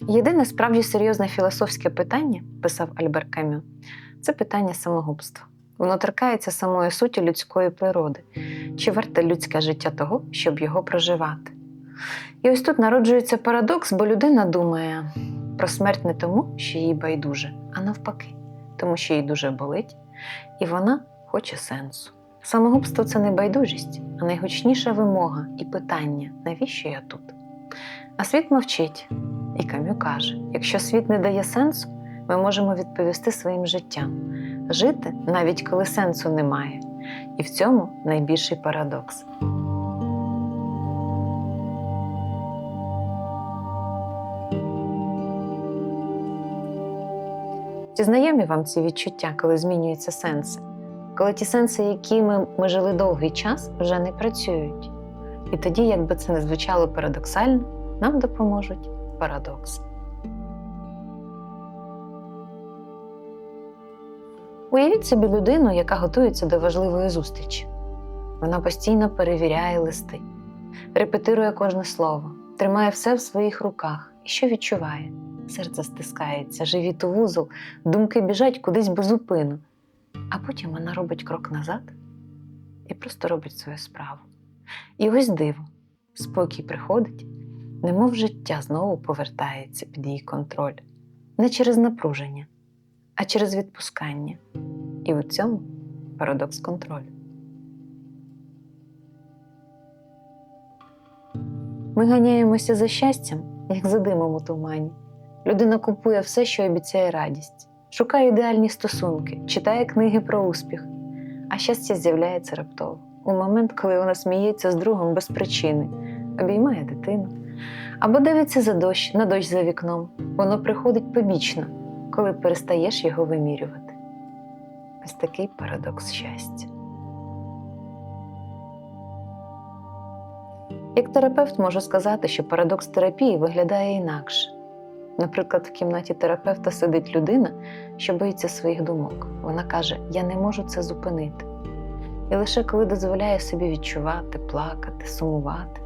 Єдине справді серйозне філософське питання, писав Альбер Камю, це питання самогубства. Воно торкається самої суті людської природи, чи варте людське життя того, щоб його проживати. І ось тут народжується парадокс, бо людина думає про смерть не тому, що їй байдуже, а навпаки, тому що їй дуже болить, і вона хоче сенсу. Самогубство це не байдужість, а найгучніша вимога і питання, навіщо я тут? А світ мовчить. І Кам'ю каже: якщо світ не дає сенсу, ми можемо відповісти своїм життям, жити навіть коли сенсу немає. І в цьому найбільший парадокс. Чи знайомі вам ці відчуття, коли змінюються сенси? Коли ті сенси, якими ми жили довгий час, вже не працюють. І тоді, якби це не звучало парадоксально, нам допоможуть парадокси. Уявіть собі людину, яка готується до важливої зустрічі. Вона постійно перевіряє листи, репетирує кожне слово, тримає все в своїх руках і що відчуває? Серце стискається, живіт у вузол, думки біжать кудись без зупину. А потім вона робить крок назад і просто робить свою справу. І ось диво, спокій приходить, немов життя знову повертається під її контроль, не через напруження, а через відпускання. І у цьому парадокс контролю. Ми ганяємося за щастям, як за димом у тумані. Людина купує все, що обіцяє радість, шукає ідеальні стосунки, читає книги про успіх, а щастя з'являється раптово у момент, коли вона сміється з другом без причини, обіймає дитину або дивиться за дощ на дощ за вікном. Воно приходить побічно, коли перестаєш його вимірювати. Ось такий парадокс щастя. Як терапевт можу сказати, що парадокс терапії виглядає інакше. Наприклад, в кімнаті терапевта сидить людина, що боїться своїх думок. Вона каже: Я не можу це зупинити. І лише коли дозволяє собі відчувати, плакати, сумувати,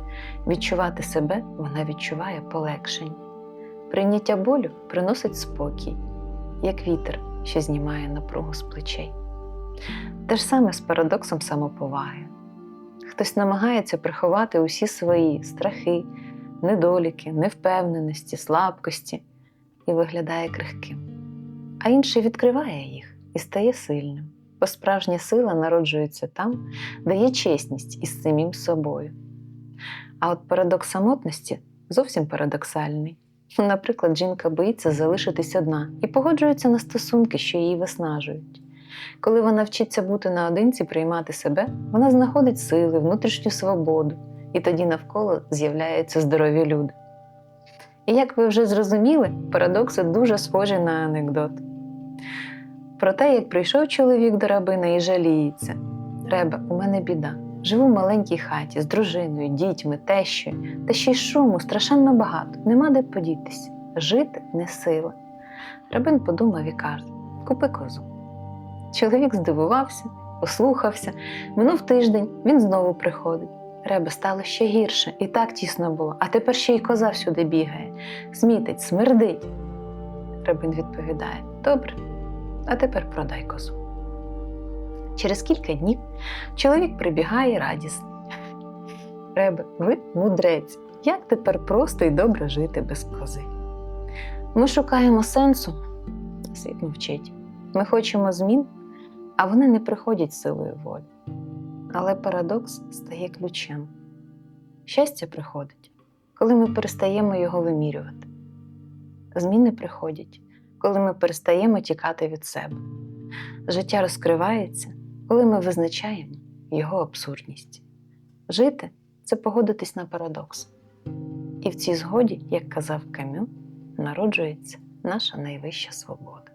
відчувати себе, вона відчуває полегшення. Прийняття болю приносить спокій, як вітер, що знімає напругу з плечей. Те ж саме з парадоксом самоповаги. Хтось намагається приховати усі свої страхи, недоліки, невпевненості, слабкості і виглядає крихким. А інший відкриває їх і стає сильним, бо справжня сила народжується там, де є чесність із самим собою. А от парадокс самотності зовсім парадоксальний. Наприклад, жінка боїться залишитись одна і погоджується на стосунки, що її виснажують. Коли вона вчиться бути наодинці, приймати себе, вона знаходить сили, внутрішню свободу, і тоді навколо з'являються здорові люди. І як ви вже зрозуміли, парадокси дуже схожі на анекдот. Про те, як прийшов чоловік до рабина і жаліється. Ребе, у мене біда. Живу в маленькій хаті з дружиною, дітьми, тещою, та ще й шуму страшенно багато, нема де подітися. Жити не сила. Рабин подумав і каже: купи козу. Чоловік здивувався, послухався. Минув тиждень, він знову приходить. Ребе стало ще гірше, і так тісно було, а тепер ще й коза всюди бігає, смітить, смердить. Рабин відповідає: Добре, а тепер продай козу. Через кілька днів чоловік прибігає радісний. Ребе, ви мудрець, як тепер просто і добре жити без кози? Ми шукаємо сенсу, світ мовчить. Ми хочемо змін, а вони не приходять силою волі. Але парадокс стає ключем. Щастя приходить, коли ми перестаємо його вимірювати. Зміни приходять, коли ми перестаємо тікати від себе. Життя розкривається, коли ми визначаємо його абсурдність. Жити це погодитись на парадокс. І в цій згоді, як казав Камю, народжується наша найвища свобода.